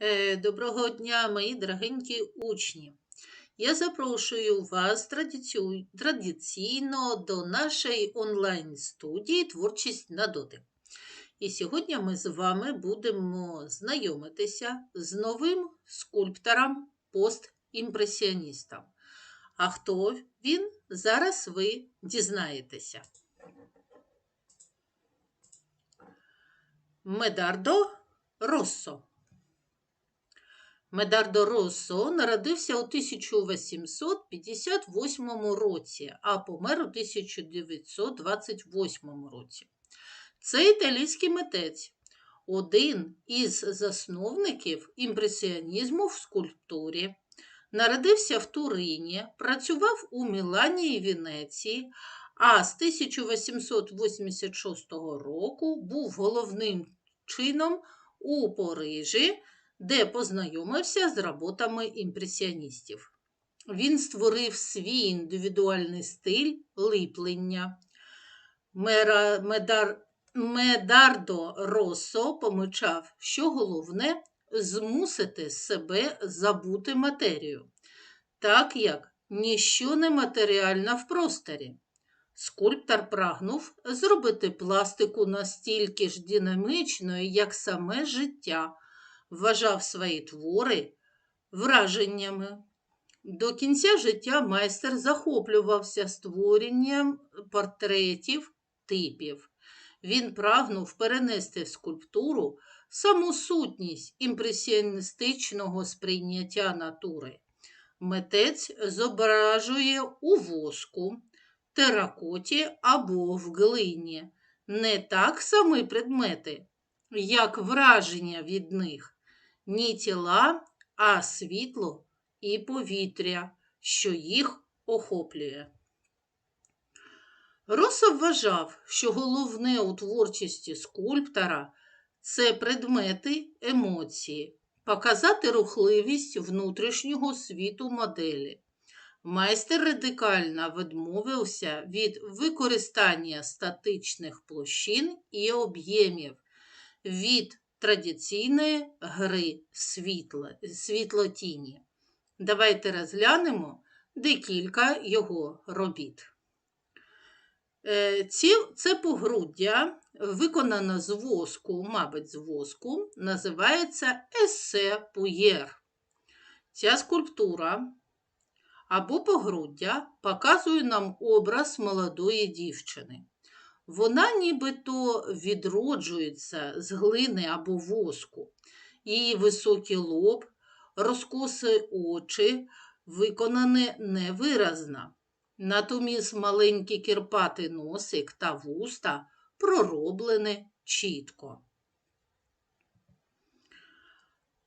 Е, Доброго дня, мої дорогенькі учні. Я запрошую вас традиційно до нашої онлайн-студії Творчість на дотик. І сьогодні ми з вами будемо знайомитися з новим скульптором постімпресіоністом. А хто він? Зараз ви дізнаєтеся. Медардо Россо. Медардо Россо народився у 1858 році, а помер у 1928 році. Це італійський митець, один із засновників імпресіонізму в скульптурі. Народився в Турині, працював у Мілані і Венеції, а з 1886 року був головним чином у Парижі, де познайомився з роботами імпресіоністів. Він створив свій індивідуальний стиль ліплення. Мера, медар, Медардо Россо помічав, що головне змусити себе забути матерію, так як ніщо не матеріальна в просторі. Скульптор прагнув зробити пластику настільки ж динамічною, як саме життя, вважав свої твори враженнями. До кінця життя майстер захоплювався створенням портретів типів. Він прагнув перенести в скульптуру саму сутність імпресіоністичного сприйняття натури. Митець зображує у воску, теракоті або в глині не так самі предмети, як враження від них, ні тіла, а світло і повітря, що їх охоплює. Роса вважав, що головне у творчості скульптора це предмети емоції, показати рухливість внутрішнього світу моделі. Майстер радикально відмовився від використання статичних площин і об'ємів від традиційної гри світла, світлотіні. Давайте розглянемо декілька його робіт. Е, Ці, це погруддя, виконано з воску, мабуть, з воску, називається есе пуєр. Ця скульптура або погруддя показує нам образ молодої дівчини. Вона нібито відроджується з глини або воску. Її високий лоб, розкоси очі виконані невиразно. Натомість маленький кірпатий носик та вуста пророблені чітко.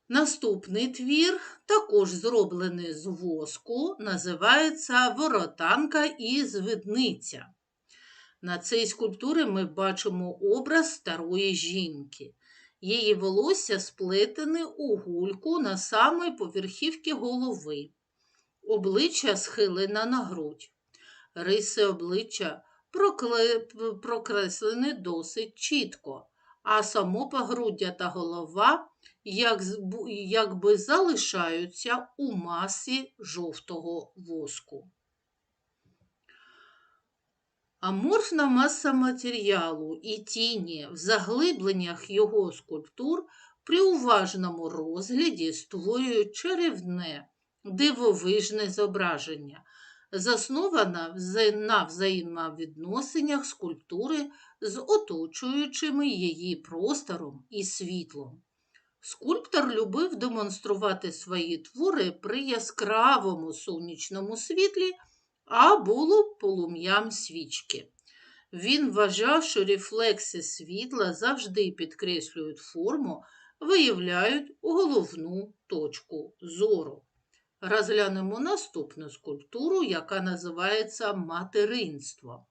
Наступний твір, також зроблений з воску, називається Воротанка і звідниця. На цій скульптурі ми бачимо образ старої жінки. Її волосся сплетене у гульку на самій поверхівці голови. Обличчя схилена на грудь. Риси обличчя прокреслені досить чітко, а само погруддя та голова як, якби залишаються у масі жовтого воску. Аморфна маса матеріалу і тіні в заглибленнях його скульптур при уважному розгляді створюють чарівне, дивовижне зображення, заснована на взаємовідносинах скульптури з оточуючими її простором і світлом. Скульптор любив демонструвати свої твори при яскравому сонячному світлі або полум'ям свічки. Він вважав, що рефлекси світла завжди підкреслюють форму, виявляють головну точку зору. Розглянемо наступну скульптуру, яка називається материнство.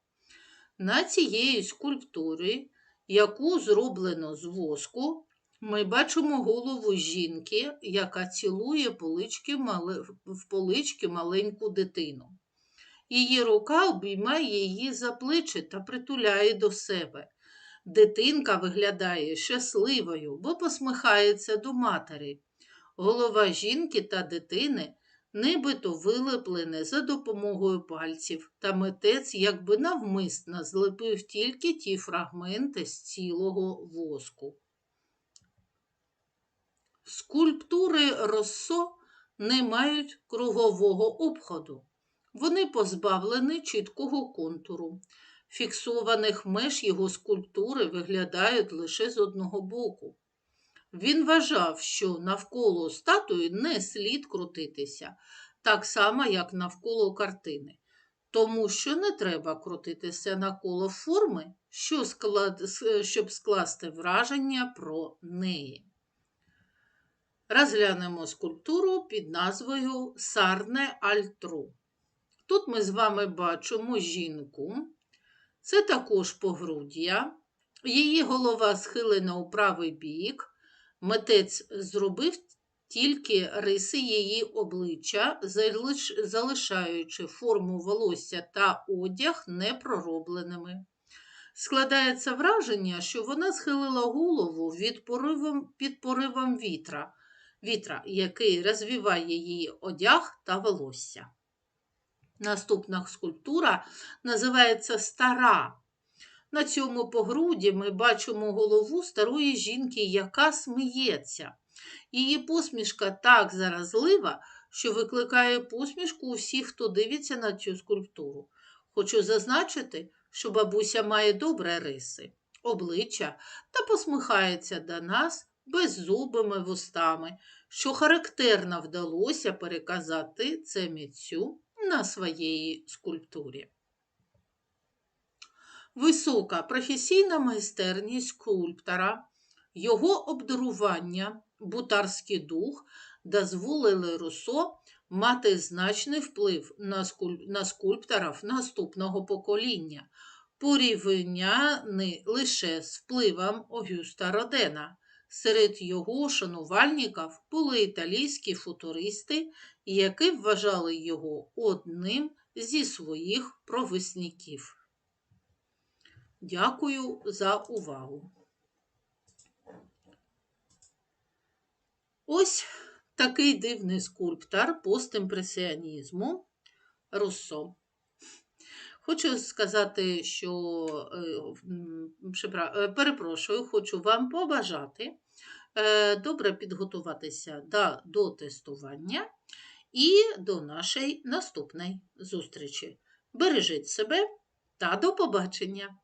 На цієї скульптурі, яку зроблено з воску, ми бачимо голову жінки, яка цілує в полички маленьку дитину. Її рука обіймає її за плечі та притуляє до себе. Дитинка виглядає щасливою, бо посміхається до матері. голова жінки та дитини нібито вилеплене за допомогою пальців, та митець якби навмисно злепив тільки ті фрагменти з цілого воску. Скульптури Россо не мають кругового обходу. Вони позбавлені чіткого контуру. Фіксованих меж його скульптури виглядають лише з одного боку. Він вважав, що навколо статуї не слід крутитися, так само, як навколо картини, тому що не треба крутитися навколо форми, щоб скласти враження про неї. Розглянемо скульптуру під назвою Сарне Альтру. Тут ми з вами бачимо жінку. Це також погруддя. Її голова схилена у правий бік. Митець зробив тільки риси її обличчя, залишаючи форму волосся та одяг непроробленими. Складається враження, що вона схилила голову від поривом, під поривом вітра, вітра, який розвіває її одяг та волосся. Наступна скульптура називається Стара. На цьому погруді ми бачимо голову старої жінки, яка сміється. Її посмішка так заразлива, що викликає посмішку у всіх, хто дивиться на цю скульптуру. Хочу зазначити, що бабуся має добре риси, обличчя та посміхається до нас беззубими вустами, що характерно вдалося переказати це митцю на своєї скульптурі. Висока професійна майстерність скульптора, його обдарування, бутарський дух дозволили Руссо мати значний вплив на, скуль... на скульпторів наступного покоління, порівняний лише з впливом Огюста Родена. Серед його шанувальників були італійські футуристи, які вважали його одним зі своїх провисників. Дякую за увагу. Ось такий дивний скульптор постімпресіонізму Руссо. Хочу сказати, що е, е, перепрошую, хочу вам побажати е, добре підготуватися до тестування і до нашої наступної зустрічі. Бережіть себе та до побачення!